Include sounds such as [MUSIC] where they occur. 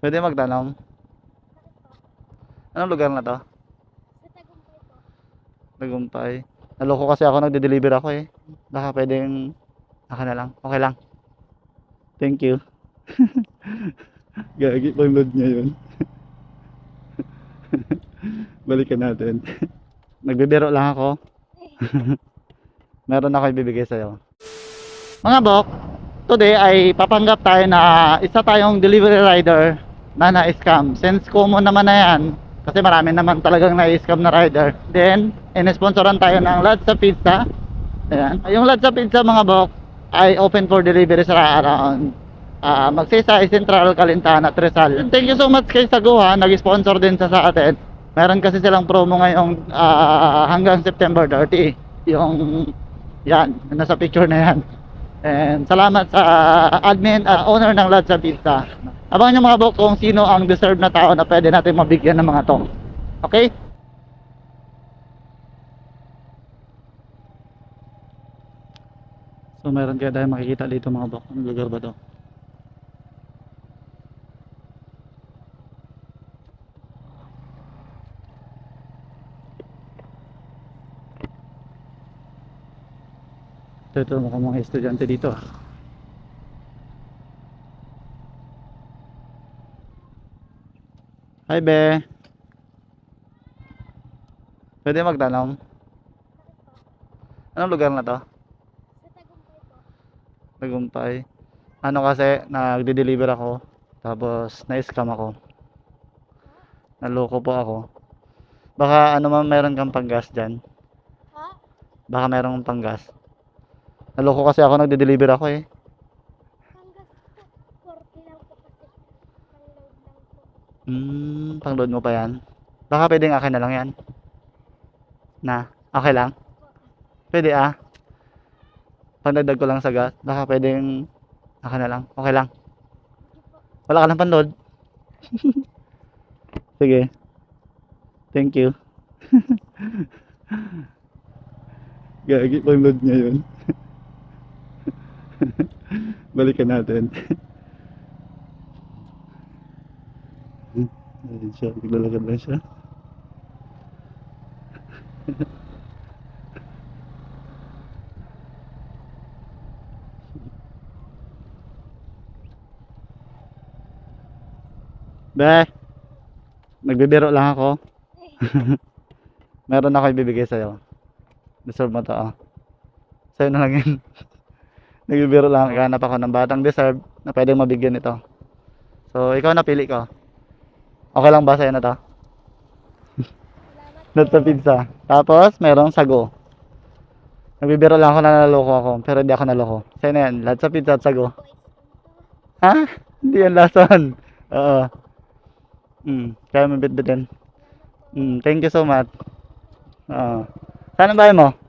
Pwede magtanong? Anong lugar na to? Sa Tagumpay. Naloko kasi ako, nagde-deliver ako eh. Baka pwedeng, ako na lang. Okay lang. Thank you. [LAUGHS] Gagi, pang-load niya yun. [LAUGHS] Balikan natin. [LAUGHS] Nagbibiro lang ako. Meron ako ibibigay sa'yo. Mga bok, today ay papanggap tayo na isa tayong delivery rider na na-scam. Since common naman na yan, kasi marami naman talagang na-scam na rider. Then, in-sponsoran tayo ng Ladsa Pizza. Ayan. Yung Ladsa Pizza mga bok ay open for delivery sa around uh, Magsaysay Central, Calintan at Rizal. Thank you so much kay Saguha, nag-sponsor din sa sa atin. Meron kasi silang promo ngayong ah, hanggang September 30. Yung yan, nasa picture na yan. And salamat sa admin at owner ng Ladsa Pizza. Abangan nyo mga bok kung sino ang deserve na tao na pwede natin mabigyan ng mga to. Okay? So meron kaya tayo makikita dito mga bok. Anong lugar ba to? Ito, ito mukhang mga estudyante dito. Hi, be. Pwede magtanong? Anong lugar na to? Sa Tagumpay po. Tagumpay. Ano kasi, nagde-deliver ako. Tapos, na-scam ako. Naloko po ako. Baka ano man meron kang panggas dyan. Ha? Baka meron kang panggas. Naloko kasi ako, nagde-deliver ako eh. Hanggang 40 lang po kasi. Pang-load lang Hmm, pang-load mo pa yan. Baka pwedeng akin na lang yan. Na, okay lang? Pwede ah. Pandagdag ko lang sa gas. Baka pwedeng akin na lang. Okay lang. Wala ka lang panload. [LAUGHS] Sige. Thank you. [LAUGHS] Gagi, pang-load niya yun. [LAUGHS] Balikan natin. Ayun siya, naglalakad lang siya. Be, nagbibiro lang ako. [LAUGHS] Meron ako ibibigay sa'yo. Deserve mo to, ah. Sa'yo na lang yun. [LAUGHS] nagbibiro lang. Hanap ako ng batang deserve na pwedeng mabigyan ito. So, ikaw napili ko. Okay lang ba sa'yo na to? Not sa pizza. Tapos, merong sago. Nagbibiro lang ako na naloko ako. Pero hindi ako naloko. Sa'yo na yan. Lahat sa pizza at sago. Ha? Hindi yan lason. Oo. Mm, kaya mabitbitin. Mm, thank you so much. Oo. Saan ang bahay mo?